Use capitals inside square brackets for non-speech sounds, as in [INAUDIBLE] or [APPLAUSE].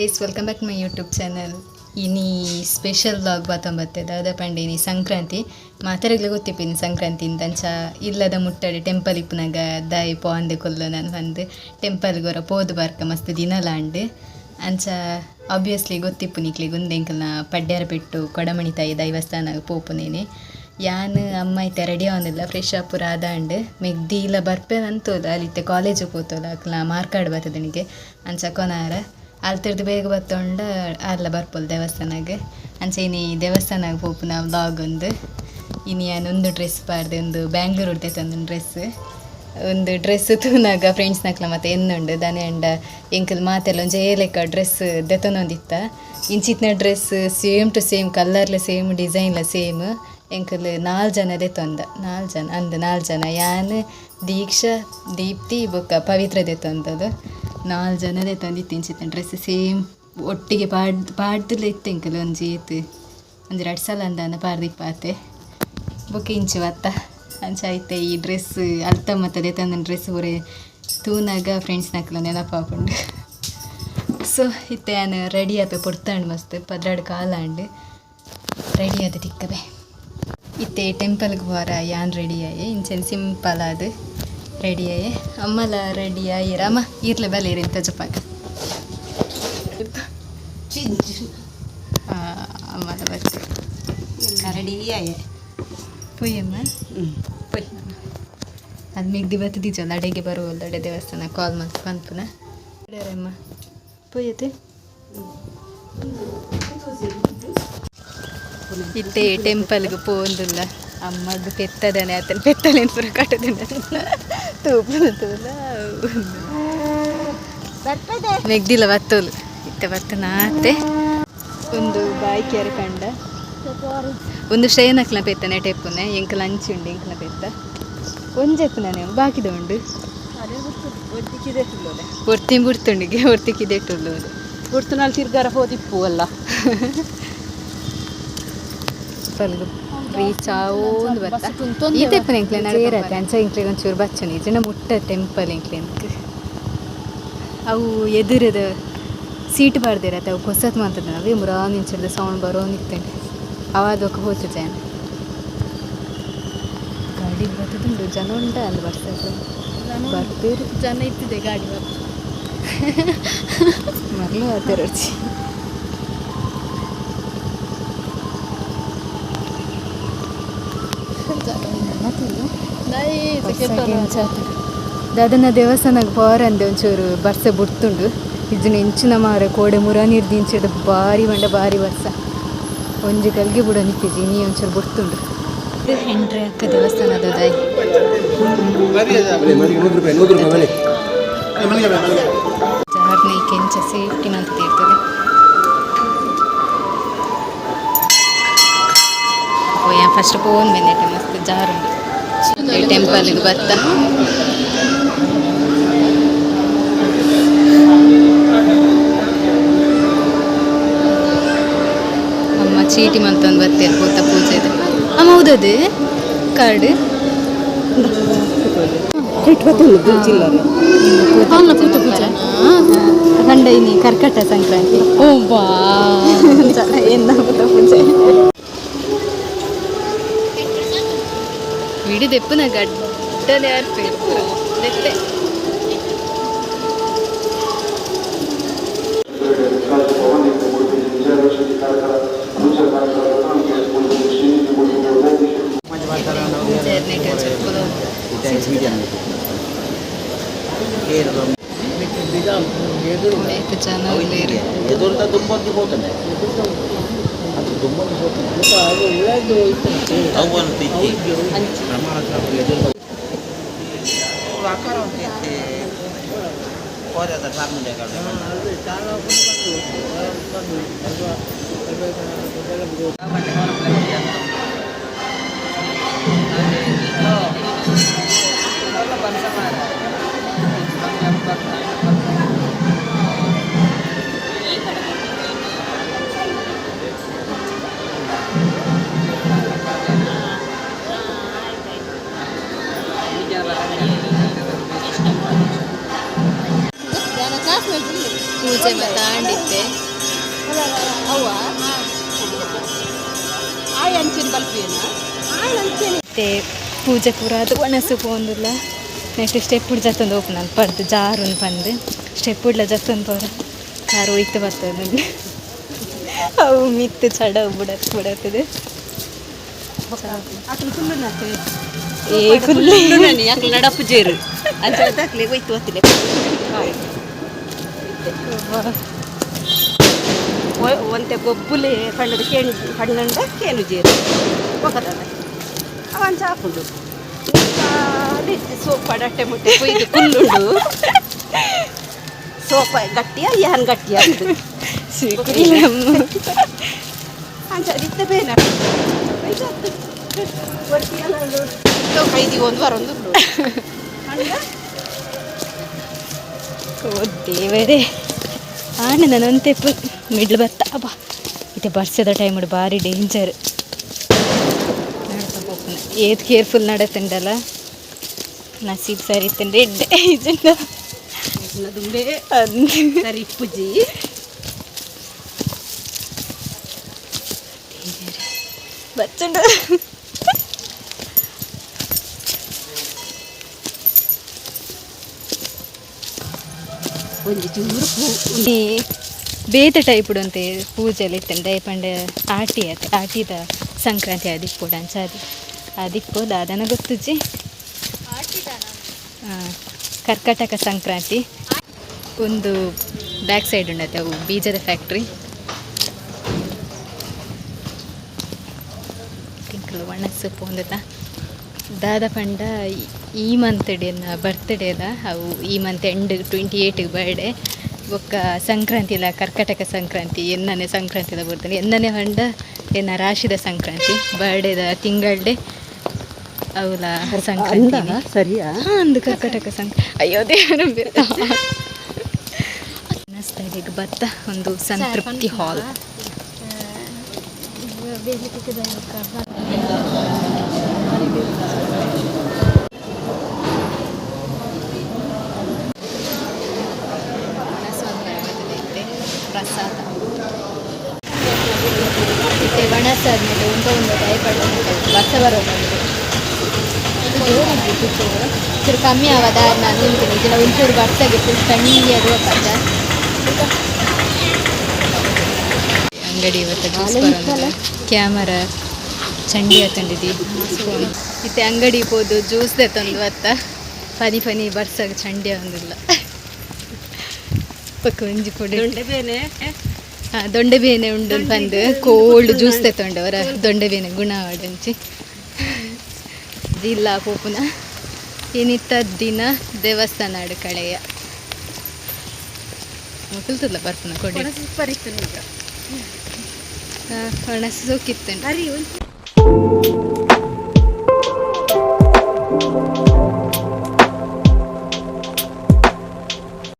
Guys welcome back my YouTube channel ಇನಿ special vlog ಬಾತೊಂಬತ್ತೆ ದಾದ ಪಂಡೆ, ಇನಿ ಸಂಕ್ರಾಂತಿ. ಮಾತಾಡಗ್ಲ ಗೊತ್ತಿಪ್ಪಿನಿ ಸಂಕ್ರಾಂತಿ ಅಂಚ ಇಲ್ಲದ ಮುಟ್ಟಡೆ ಟೆಂಪಲ್ ಇಪ್ಪನಾಗ ದಾಯಿ ಪೋಂದೆ ಕೊಲ್ಲು ನಾನು ಬಂದು ಟೆಂಪಲ್ ಗೊರ ಪೋದು ಬಾರ್ಕ, ಮಸ್ತ್ ದಿನಲಾಂಡ್ ಅಂಚ ಆಬ್ವಿಯಸ್ಲಿ ಗೊತ್ತಿಪ್ಪು ನಿಕ್ಲಿ ಗುಂದೆಂಕಲ್ನ ಪಡ್ಡ್ಯಾರ ಬಿಟ್ಟು ಕೊಡಮಣಿ ತಾಯಿ ದೈವಸ್ಥಾನ ಪೋಪುನೇನೆ. ಯಾನು ಅಮ್ಮ ಐತೆ ರೆಡಿ ಆವೊಂದಿಲ್ಲ ಫ್ರೆಶ್ ಆದ ಆದಾಂಡ್. ಮೆಗ್ದಿ ಇಲ್ಲ ಬರ್ಪೇನಂತೋದ ಅಲ್ಲಿತ್ತೆ ಕಾಲೇಜ್ ಪೋತೋಲ ಅಕ್ಲ ಮಾರ್ಕಾಡ್ ಬರ್ತದನಿಗೆ ಅಂಚ ಕೊನಾರ. ಅಲ್ತಿರ್ದು ಬೇಗ ಬತ್ತೊಂಡ ಅಲ್ಲ ಬರ್ಪೋಲ್ ದೇವಸ್ಥಾನಗೆ. ಅಂಚೆ ಇನಿ ದೇವಸ್ಥಾನಗ್ ಪೋಪುನ ಬ್ಲಾಗ್ ಒಂದು ಇನಿ ಒಂದು ಡ್ರೆಸ್ ಪಾರ್ದೆ ಒಂದು ಬ್ಯಾಂಗ್ಳೂರ್ ಉಡ್ತೈತೆ ಡ್ರೆಸ್. ಒಂದು ಡ್ರೆಸ್ ತೂನಾಗ ಫ್ರೆಂಡ್ಸ್ ನಕ್ಲ ಮತ್ತೆ ಎನ್ನುಂಡು. ದನೆ ಅಂಡ ಎಂಕಲ್ ಮಾತೆಲ್ಲ ಒಂಜೆ ಏಲೆಕ್ಕ ಡ್ರೆಸ್ ದೆತನೊಂದಿತ್ತ ಇಂಚಿತ್ನ ಡ್ರೆಸ್ ಸೇಮ್ ಟು ಸೇಮ್ ಕಲರ್ಲ ಸೇಮ್, ಡಿಸೈನ್ಲ ಸೇಮ್. ಎಂಕಲ್ ನಾಲ್ ಜನ ದೆತೊಂದ ನಾಲ್ ಜನ, ಅಂದ್ ನಾಲ್ ಜನ. ಯಾನ್ ದೀಕ್ಷಾ, ದೀಪ್ತಿ ಬೊಕ್ಕ ಪವಿತ್ರ ದೆತೊಂದದು ನಾಲ್ ಜನದೇ ಇಂಚಿತ್ನ ಡ್ರೆಸ್ ಸೇಮ್ ಒಟ್ಟಿಗೆ ಪಾಡ್, ಪಾಡ್ದಿಲ್ಲ ಇತ್ತು ಎಂಕಲ್ ಒಂಜಿ ಏತ್ ಒಂದು ಎರಡು ಸಲ ಅಂದಾನ ಪಾರ್ದಿಪ್ಪಾತೆ ಬುಕ್ ಇಂಚು ಅತ್ತ. ಅಂಚ ಐತೆ ಈ ಡ್ರೆಸ್ ಅರ್ಥ ಮತ್ತದೇ ತಂದ ಡ್ರೆಸ್ ಬರೇ ತೂನಾಗ ಫ್ರೆಂಡ್ಸ್ ನಕ್ಲ ನೆನಪಾಕೊಂಡು ಸೊ ಇತ್ತೆ ನಾನು ರೆಡಿ ಆಪೆ ಪೊಡ್ತಾಂಡು ಮಸ್ತ್, ಪದ್ರಾಡ್ ಕಾಲಾಂಡು. ರೆಡಿ ಆದ ತಿಕ್ಕಬೆ. ಇತ್ತೆ ಟೆಂಪಲ್ಗೆ ಹೋರ ಯಾನ್ ರೆಡಿ ಆಯೆ? ಇಂಚೆನ್ ಸಿಂಪಲ್ ಆದ್. ರೆಡಿ ಆಯೆ ಅಮ್ಮಲ ರೆಡಿ ಆಯಿ ರಾಮ ಇರ್ಲೆ ಬಲೆ ಇರಿ ತಜಪಾಕ ಅಮ್ಮಲ ಬಚ್ಚ ರೆಡಿಯಾಯೆ ಪುಯ್ಯಮ್ಮ ಪುಯ್ ಅದು ಮಿಗ್ದಿ ಬತ್ತಿದ್ದೀಚಲ್ಲ ಅಡೆಗೆ ಬರುವಲ್ಲ ಅಡೆ ದೇವಸ್ಥಾನ. ಕಾಲ್ ಮಾಡಿ ಪಂಪುನ ಅಮ್ಮ ಪುಯ್ಯತೆ ಇತ್ತೆ ಟೆಂಪಲ್ಗೆ ಪೋಂದುಲ್ಲ. ಅಮ್ಮದು ಪೆತ್ತದನೆ ಆತನ ಪೆತ್ತಲೆ ಪುರ ಕಟ್ಟದನೆ ಮೆಗ್ದಿಲ್ಲ ಬತ್ತೋಲು ಇತ್ತೆ ಬತ್ತನ ಆತೆ ಒಂದು ಬಾಯಿ ಕೆರೆ ಕಂಡ. ಒಂದು ಶ್ರೇನಕ್ಲ ಪೆತ್ತನೆ ಟೆಪ್ಪುನೆ ಎಂಕಲ ಉಂಡು ಎಂಕಲ ಪೆತ್ತ. ನಾನು ಬಾಕಿದ ಉಂಡು. ಒರ್ತಿ ಬುಡ್ತುಂಡಿಗೆ ಪೂರ್ತಿ ನಾಲ್ ತಿರ್ಗಾರ ಹೋದಿಪ್ಪು ಅಲ್ಲ [LAUGHS] ಪಲ್ಗು ರೀಚ್ ಆವೊಂದು ಬತ್ತ ಇದೆ ತೆಪ್ಪನ ಎಂಕ್ಲೆ ನಡೆಯರತ್ತೆ ಅಂಚ ಎಂಕ್ಲೆ ಒಂಚೂರು ಬಚ್ಚನಿ ಜನ ಮುಟ್ಟ ಟೆಂಪಲ್ ಎಂಕ್ಲೆ ಎಂಕ್ ಅವು ಎದುರದ ಸೀಟ್ ಬಾರ್ದಿರತ್ತೆ ಅವು ಹೊಸತ್ ಮಾತದ ಅವೇ ಮುರ ನಿಂಚಿಡ್ದ ಸೌಂಡ್ ಬರೋ ನಿಂತಂಡೆ ಅವಾದೊಕ್ಕ ಹೋತು ಜನ. ಗಾಡಿ ಬರ್ತದುಂಡು ಜನ ಉಂಟ ಅಲ್ಲಿ ಬರ್ತದೆ. ಬರ್ತೀರಿ. ಜನ ಇತ್ತಿದೆ ಗಾಡಿ [LAUGHS] ಮರಳು ಆತಿರೋಚಿ ದಾದನ ದೇವಸ್ಥಾನಕ್ಕೆ ಅಂದೆ ಒಂಚೂರು ಬರ್ಸ ಬುಡ್ತುಂಡು. ಇಜ್ಜಿನ ಇಂಚಿನ ಮಾರ ಕೋಡೆ ಮುರ ನೀರು ಬಾರಿ ಭಾರಿ ಬಂಡ ಭಾರಿ ಬರ್ಸ ಒಂಜಿ ಕಲ್ಗೆ ಬುಡ ನಿಂತಿಜಿ ನೀ ಒಂಚೂರು ಬುಡ್ತುಂಡು. ಇದು ಹೆಂಡ್ರೆ ಅಕ್ಕ ದೇವಸ್ಥಾನದ ದಾಯಿ ಜಾರ್ನ ಕೆಂಚ ಸೇಫ್ಟಿ ಅಂತ ಇರ್ತದೆ ಫಸ್ಟ್ ಪೋನ್ ಬಂದೈತೆ ಮಸ್ತ್ ಜಾರು ಟೆಂಪಲ್ಗೆ ಬರ್ತಾ ಅಮ್ಮ ಚೀಟಿ ಮಲ್ತೊಂದು ಬರ್ತೀರ ಪೂತ ಪೂಜೆ ಇದೆ. ಅಮ್ಮ ಹೌದದು? ಕಾರ್ಡ್? ಅವನ ಪೂತ ಪೂಜೆ. ಕಂಡ ಇನಿ ಕರ್ಕಟ ಸಂಕ್ರಾಂತಿ. ಓ ಬಾ. [LAUGHS] ಏನ ಪೂಜೆ? ವಿಡಿ ದೆಪ್ಪನ ಗಡ್ಡನೆ ಆರ್ಪೇರು ದೆತ್ತೆ ಜರ್ನಿ ಚಪ್ಪಲು ಎಷ್ಟು ಚೆನ್ನಾಗಿ ಎದುರ್ದ ತುಂಬ ಹೋಗ್ತಾನೆ ಅದು ತುಂಬ ಕ್ಲಾಸ್ಮೇಟ್ ಪೂಜೆ ಮಾತಾಡಿದ್ದೆ ಅವ್ವ ಆಯ್ ಅಂಚಿನ ಬಲ್ಪೇನ ತಗೊಂಡಿದ್ದೆ ಮತ್ತೆ ಪೂಜೆ ಪೂರ ಅದು ಒಣಸು ಹೋಗಿಲ್ಲ ನೆಕ್ಸ್ಟ್ ಸ್ಟೆಪ್ ಉಡ್ ಜತ್ತೊಂದು ಓಪನ್ ಅಂತ ಪಡ್ದು ಜಾರುನ್ ಬಂದು ಸ್ಟೆಪ್ ಹುಡ್ಲ ಜತ್ತೊಂದು ಪೋರ ಯಾರು ಒಯ್ತು ಬರ್ತದೆ ಅವು ಮಿತ್ತು ಚಡ ಬಿಡತ್ ಬಿಡತ್ತದೆ. ಏ ಕುಲ್ಲಿ ನಡಪು ಜೇರು. ಅಂಚ ಅಕ್ಲೆ ಹೋಯ್ತು ಒತ್ತಿಲೆ ಒಂತೆ ಗೊಬ್ಬುಲೆ ಕಣ್ಣದು ಕೇಣು ಕಣ್ಣಂಡ ಕೇನು ಜೇರು ಹೋಗದಲ್ಲ ಅವಂಚ ಹಾಕೊಂಡು ಸೋಪ್ ಅಡಟ್ಟೆ ಮುಟ್ಟೆ ಕೊಯ್ದು ಫುಲ್ಲುಂಡು ಸೋಪ ಗಟ್ಟಿಯ ಯಾನ್ ಗಟ್ಟಿಯ ಅದು ಅಂಚ ಅದಿತ್ತೆ ಬೇನ ಕೈದಿ ಒಂದು ವಾರ ಒಂದು ಓ ದೇವರೇ ಆನೆ ನಾನೊಂತೆ ಮಿಡ್ಲ್ ಬರ್ತಾ ಬಾ ಇದು ಬರ್ಸದ ಟೈಮ್ ಭಾರಿ ಡೇಂಜರ್ ಏತ್ ಕೇರ್ಫುಲ್ ನಡತಂಡಲ್ಲ ನಸೀಬ್ ಸರಿ ತಂದ್ರೆ ಇದ್ದ ದುಂಬೆ ಸರಿ ಪೂಜಿ ಬಚ್ಚಂಡ ಒಂಜಿ ಚೂರು ಪೂ ಬೇತ ಟೈಪ್ ಉಂತೆ ಪೂಜೆಲ್ಲ ಇತ್ತಂಡೆ ಪಂಡ ಆಟಿ ಆತ ಆಟಿದ ಸಂಕ್ರಾಂತಿ ಅಂಚ ಅದು. ಆದಿಪ್ಪೋದ ದಾದನ ಗೊತ್ತು ಜಿ? ಕರ್ಕಟಕ ಸಂಕ್ರಾಂತಿ. ಒಂದು ಬ್ಯಾಕ್ ಸೈಡ್ ಉಂಡತ್ತೆ ಅವು, ಬೀಜದ ಫ್ಯಾಕ್ಟ್ರಿ ತಿಂಕಲು ಒಣಸು ಪೋಂದದ ದಾದ ಪಂಡ ಈ- ಮಂತ್ ಡೇನ ಬರ್ತ್ಡೇ ಅದ ಅವು ಈ ಮಂತ್ ಎಂಡ್ ಟ್ವೆಂಟಿ ಏಯ್ಟಿಗೆ ಬರ್ಡೇ ಬೊಕ್ಕ ಸಂಕ್ರಾಂತಿಲ ಕರ್ಕಟಕ ಸಂಕ್ರಾಂತಿ ಎನ್ನನೆ ಸಂಕ್ರಾಂತಿದ ಬರ್ತಾನೆ. ಎನ್ನನೆ ಪಂಡ ಏನ ರಾಶಿದ ಸಂಕ್ರಾಂತಿ ಬರ್ಡೇದ ತಿಂಗಳಡೆ ಅವಲ ಸಂಕ್ರಾಂತಿ ಸರಿಯಾ? ಅಂದು ಕರ್ಕಟಕ ಸಂಕ್ರಾಂತಿ ಅಯ್ಯೋ ದೇವರ ಈಗ ಭತ್ತ ಒಂದು ಸಂತೃಪ್ತಿ ಹಾಲ್ ಪ್ರಸಾದ ಮತ್ತೆ ಒಣಸಾದ್ಮೇಲೆ ಉಂಟ ಒಂದು ದಯಪಡ ವರ್ಷ ಬರೋದು ಚೂರು ಕಮ್ಮಿ ಆವದ ನಾನು ನಿಂತೀನಿ ಇದೆಲ್ಲ ಒಂಚೂರು ಬರ್ಸಾಗೆ ಫುಲ್ ತಣ್ಣಗೆ ಅದು ಪದ ಅಂಗಡಿ ಇವತ್ತು ಕ್ಯಾಮರಾ, ಚಂಡಿ ತಂದಿದ್ದಿ ಮತ್ತೆ ಅಂಗಡಿ ಹೋದು ಜ್ಯೂಸ್ ತಂದು ಅತ್ತ. ಫನಿ ಫನಿ ಬರ್ಸಾಗ ಚಂಡಿ ಒಂದಿಲ್ಲ ಪಕ್ಕ ಒಂಜಿ ಕೊಡಿ ದೊಂಡೆ ಬೇನೆ ಆ, ದೊಂಡೆ ಬೇನೆ ಉಂಡು ಬಂದು. ಕೋಲ್ಡ್ ಜ್ಯೂಸ್ ತೆತ್ತೊಂಡವರ ದೊಂಡೆ ಬೇನೆ ಗುಣ ಆಡಂಚಿ. ಜಿಲ್ಲಾ ಪೋಪುನ. ಏನಿತ್ತ ದಿನ ದೇವಸ್ಥಾನ ಆಡು ಕಳೆಯ ಮುಗಿಲ್ತದಲ್ಲ ಬರ್ಪುನ ಕೊಡಿ. ಸೂಪರ್ ಇತ್ತು ನಿಂತ ಒಣಸು ಸೋಕಿತ್ತು ಹರಿ ಒಂದು